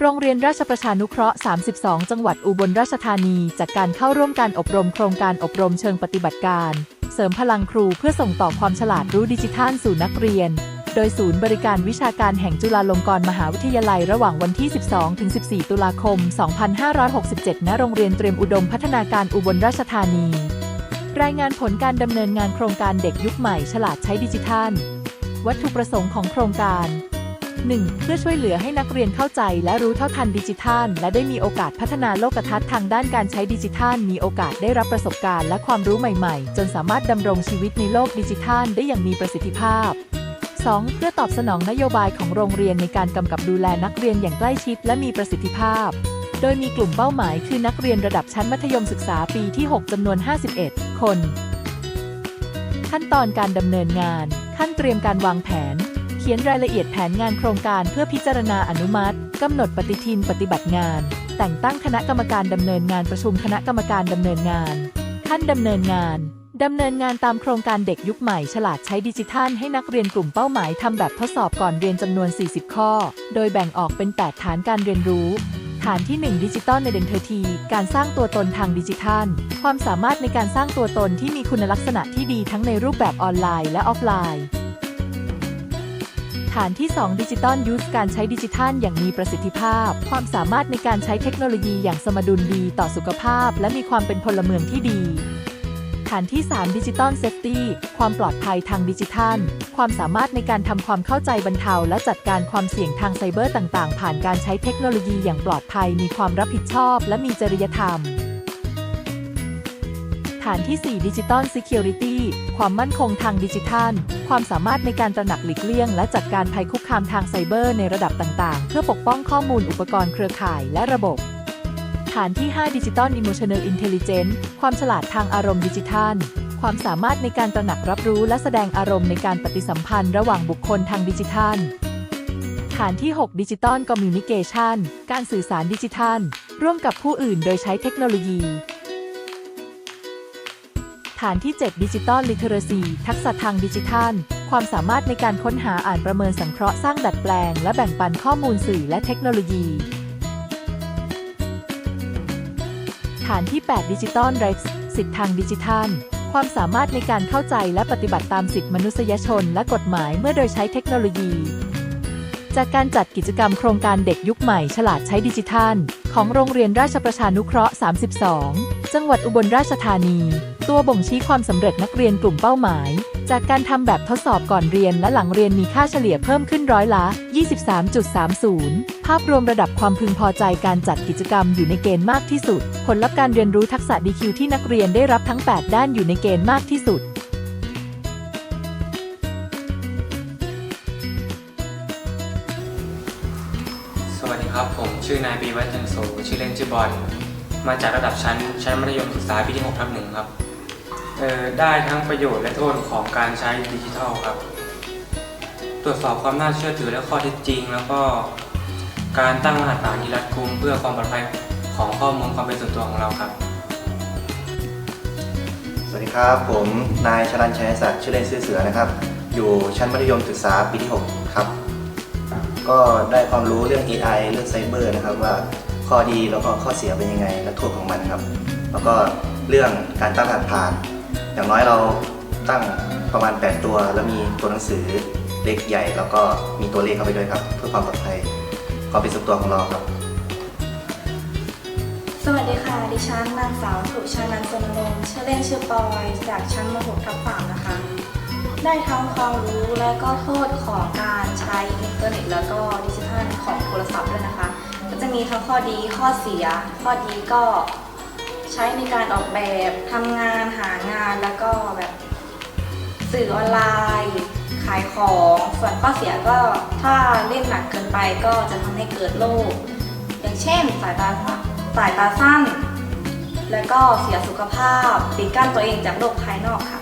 โรงเรียนราชประชานุเคราะห์ 32 จังหวัดอุบลราชธานีจากการเข้าร่วมการอบรมโครงการอบรมเชิงปฏิบัติการ เสริมพลังครูเพื่อส่งต่อความฉลาดรู้ดิจิทัลสู่นักเรียน โดยศูนย์บริการวิชาการแห่งจุฬาลงกรณ์มหาวิทยาลัยระหว่างวันที่ 12-14 ตุลาคม 2567 ณ โรงเรียนเตรียมอุดมพัฒนาการอุบลราชธานี รายงานผลการดำเนินงานโครงการเด็กยุคใหม่ฉลาดใช้ดิจิทัล วัตถุประสงค์ของโครงการ 1. เพื่อช่วยเหลือให้นักเรียนเข้าใจและรู้เท่าทันดิจิทัล และได้มีโอกาสพัฒนาโลกทัศน์ทางด้านการใช้ดิจิทัล มีโอกาสได้รับประสบการณ์และความรู้ใหม่ๆ จนสามารถดำรงชีวิตในโลกดิจิทัล ได้อย่างมีประสิทธิภาพ 2. เพื่อตอบสนองนโยบายของโรงเรียนในการกำกับดูแลนักเรียนอย่างใกล้ชิดและมีประสิทธิภาพ โดยมีกลุ่มเป้าหมายคือนักเรียนระดับชั้นมัธยมศึกษาปีที่ 6จำนวน 51 คน ขั้นตอนการดำเนินงาน ขั้นเตรียมการวางแผน เขียนรายละเอียดแผนงานโครงการเพื่อพิจารณาอนุมัติกำหนดปฏิทินปฏิบัติงาน แต่งตั้งคณะกรรมการดำเนินงานประชุมคณะกรรมการดำเนินงานขั้นดำเนินงานดำเนินงานตามโครงการเด็กยุคใหม่ฉลาดใช้ดิจิทัลให้นักเรียนกลุ่มเป้าหมายทำแบบทดสอบก่อนเรียนจำนวน 40 ข้อ โดยแบ่งออกเป็น 8 ฐานการเรียนรู้ ฐานที่ 1 ดิจิตอลในเดนเทอร์ที การสร้างตัวตนทางดิจิทัล ความสามารถในการสร้างตัวตนที่มีคุณลักษณะที่ดีทั้งในรูปแบบออนไลน์และออฟไลน์ ฐานที่ 2 ดิจิตอลยูสการใช้ดิจิทัลอย่างมีประสิทธิภาพ ความสามารถในการใช้เทคโนโลยีอย่างสมดุลดีต่อสุขภาพ และมีความเป็นพลเมืองที่ดี ฐานที่3ดิจิตอลเซฟตี้ความปลอดภัยทางดิจิทัล ความสามารถในการทำความเข้าใจบรรเทา และจัดการความเสี่ยงทางไซเบอร์ต่าง ๆ ผ่านการใช้เทคโนโลยีอย่างปลอดภัย มีความรับผิดชอบ และมีจริยธรรมฐานที่4ดิจิตอลซิเคียวริตี้ความมั่นคงทางดิจิทัล ความสามารถในการตระหนักหลีกเลี่ยง และจัดการภัยคุกคามทางไซเบอร์ในระดับต่าง ๆ เพื่อปกป้องข้อมูลอุปกรณ์เครือข่ายและระบบ ฐานที่5ดิจิตอลอิโมชัน a ลอินเทล i เจน c ์ความฉลาดทางอารมณ์ดิจิทัล ความสามารถในการตระหนักรับรู้และแสดงอารมณ์ในการปฏิสัมพันธ์ระหว่างบุคคลทางดิจิทัล ฐานที่6ดิจิตอลคอมมิวนิเคชันการสื่อสารดิจิทัล ร่วมกับผู้อื่นโดยใช้เทคโนโลยี ฐานที่7ดิจิตอลลิเทเรซีทักษะทางดิจิทัล ความสามารถในการค้นหาอ่านประเมินสังเคราะห์สร้างดัดแปลง และแบ่งปันข้อมูลสื่อและเทคโนโลยี ฐานที่ 8 ดิจิตอลไรท์สิทธิทางดิจิทัล ความสามารถในการเข้าใจและปฏิบัติตามสิทธิมนุษยชนและกฎหมายเมื่อโดยใช้เทคโนโลยี จากการจัดกิจกรรมโครงการเด็กยุคใหม่ฉลาดใช้ดิจิทัล ของโรงเรียนราชประชานุเคราะห์ 32 จังหวัดอุบลราชธานี ตัวบ่งชี้ความสำเร็จนักเรียนกลุ่มเป้าหมาย จากการทำแบบทดสอบก่อนเรียนและหลังเรียนมีค่าเฉลี่ยเพิ่มขึ้นร้อยละ 23.30 ภาพรวมระดับความพึงพอใจการจัดกิจกรรมอยู่ในเกณฑ์มากที่สุด ผลลัพธ์การเรียนรู้ทักษะ DQ ที่นักเรียนได้รับทั้ง 8 ด้านอยู่ในเกณฑ์มากที่สุดสวัสดีครับ ผมชื่อนายปีวัฒน์โสชื่อเล่นชื่อบอลมาจากระดับชั้น ชั้นมัธยมศึกษาปีที่6ทับหนึ่งครับ ได้ทั้งประโยชน์และโทษของการใช้ดิจิทัลครับ ตรวจสอบความน่าเชื่อถือและข้อเท็จจริง แล้วก็การตั้งรหัสผ่านที่รัดกุมเพื่อความปลอดภัยของข้อมูลความเป็นส่วนตัวของเราครับ สวัสดีครับ ผมนายชลันชัยศักดิ์ชื่อเล่นชื่อเสือนะครับ อยู่ชั้นมัธยมศึกษาปีที่ 6 ครับ ก็ได้ความรู้เรื่อง AI เรื่องไซเบอร์นะครับว่าข้อดีแล้วก็ข้อเสียเป็นยังไงและโทษของมันครับ แล้วก็เรื่องการตั้งรหัสผ่าน อย่างน้อยเราตั้งประมาณ 8 ตัว แล้วมีตัวหนังสือเล็กใหญ่ แล้วก็มีตัวเลขเข้าไปด้วยครับ เพื่อความปลอดภัยความเป็นส่วนตัวของเราครับ สวัสดีค่ะ ดิฉันนางสาวสุชานันท์สนนท์ชื่อเล่นชื่อปอย จากชั้นม .6 ทับสามนะคะ ได้ทั้งความรู้และก็โทษของการใช้อินเทอร์เน็ตแล้วก็ดิจิทัลของโทรศัพท์ด้วยนะคะ ก็จะมีทั้งข้อดีข้อเสีย ข้อดีก็ ใช้ในการออกแบบทำงานหางานแล้วก็แบบสื่อออนไลน์ ขายของส่วนข้อเสียก็ถ้าเล่นหนักเกินไปก็จะทำให้เกิดโรคอย่างเช่น สายตาสายตาสั้น และก็เสียสุขภาพปิดกั้นตัวเองจากโลกภายนอกค่ะ